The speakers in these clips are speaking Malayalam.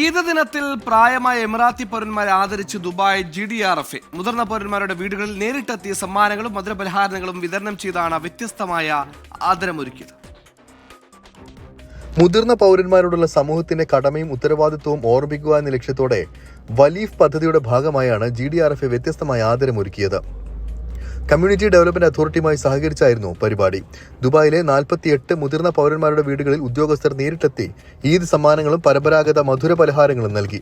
ഈദ് ദിനത്തിൽ പ്രായമായ എമിറാത്തി പൗരന്മാരെ ആദരിച്ച് Dubai G D R F മുതിർന്ന പൗരന്മാരുടെ വീടുകളിൽ നേരിട്ടെത്തിയ സമ്മാനങ്ങളും മധുരപലഹാരങ്ങളും വിതരണം ചെയ്താണ് വ്യത്യസ്തമായ ആദരമൊരുക്കിയത്. മുതിർന്ന പൗരന്മാരോടുള്ള സമൂഹത്തിന്റെ കടമയും ഉത്തരവാദിത്വവും ഓർമ്മിക്കുക എന്ന ലക്ഷ്യത്തോടെ വലീഫ് പദ്ധതിയുടെ ഭാഗമായാണ് ജി ഡി ആർ എഫ് വ്യത്യസ്തമായ ആദരമൊരുക്കിയത്. കമ്മ്യൂണിറ്റി ഡെവലപ്മെന്റ് അതോറിറ്റിയുമായി സഹകരിച്ചായിരുന്നു പരിപാടി. ദുബായിലെ നാൽപ്പത്തിയെട്ട് മുതിർന്ന പൗരന്മാരുടെ വീടുകളിൽ ഉദ്യോഗസ്ഥർ നേരിട്ടെത്തി ഈദ് സമ്മാനങ്ങളും പരമ്പരാഗത മധുര പലഹാരങ്ങളും നൽകി.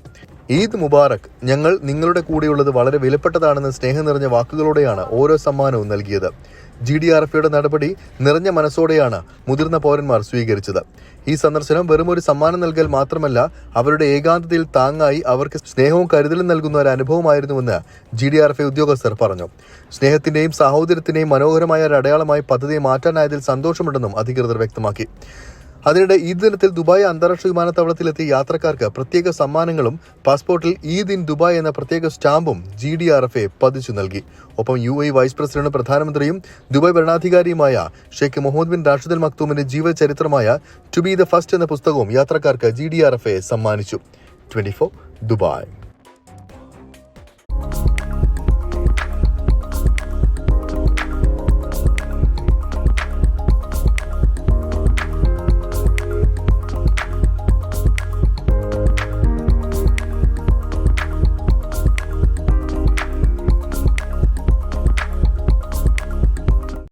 ഈദ് മുബാറക് ഞങ്ങൾ നിങ്ങളുടെ കൂടെയുള്ളത് വളരെ വിലപ്പെട്ടതാണെന്ന് സ്നേഹം നിറഞ്ഞ വാക്കുകളോടെയാണ് ഓരോ സമ്മാനവും നൽകിയത്. ജി ഡി ആർ എഫയുടെ നടപടി നിറഞ്ഞ മനസ്സോടെയാണ് മുതിർന്ന പൗരന്മാർ സ്വീകരിച്ചത്. ഈ സന്ദർശനം വെറും ഒരു സമ്മാനം നൽകൽ മാത്രമല്ല അവരുടെ ഏകാന്തതയിൽ താങ്ങായി അവർക്ക് സ്നേഹവും കരുതലും നൽകുന്ന ഒരു അനുഭവമായിരുന്നുവെന്ന് ജി ഡി ആർ എഫ് ഉദ്യോഗസ്ഥർ പറഞ്ഞു. സ്നേഹത്തിന്റെയും സാഹോദര്യത്തിന്റെയും മനോഹരമായ ഒരു അടയാളമായി പദ്ധതിയെ മാറ്റാനായതിൽ സന്തോഷമുണ്ടെന്നും അധികൃതർ വ്യക്തമാക്കി. അതിനിടെ ഈ ദിനത്തിൽ ദുബായ് അന്താരാഷ്ട്ര വിമാനത്താവളത്തിലെത്തിയ യാത്രക്കാർക്ക് പ്രത്യേക സമ്മാനങ്ങളും പാസ്പോർട്ടിൽ ഈദ് ഇൻ ദുബായ് എന്ന പ്രത്യേക സ്റ്റാമ്പും G D R F A പതിച്ചു നൽകി. ഒപ്പം യു എ വൈസ് പ്രസിഡന്റും പ്രധാനമന്ത്രിയും Dubai ഭരണാധികാരിയുമായ Sheikh Mohammed bin Rashid Al മക്തൂമിന്റെ ജീവചരിത്രമായ ടു ബി ദ ഫസ്റ്റ് എന്ന പുസ്തകവും യാത്രക്കാർക്ക് G D R F A സമ്മാനിച്ചു. Twenty Dubai.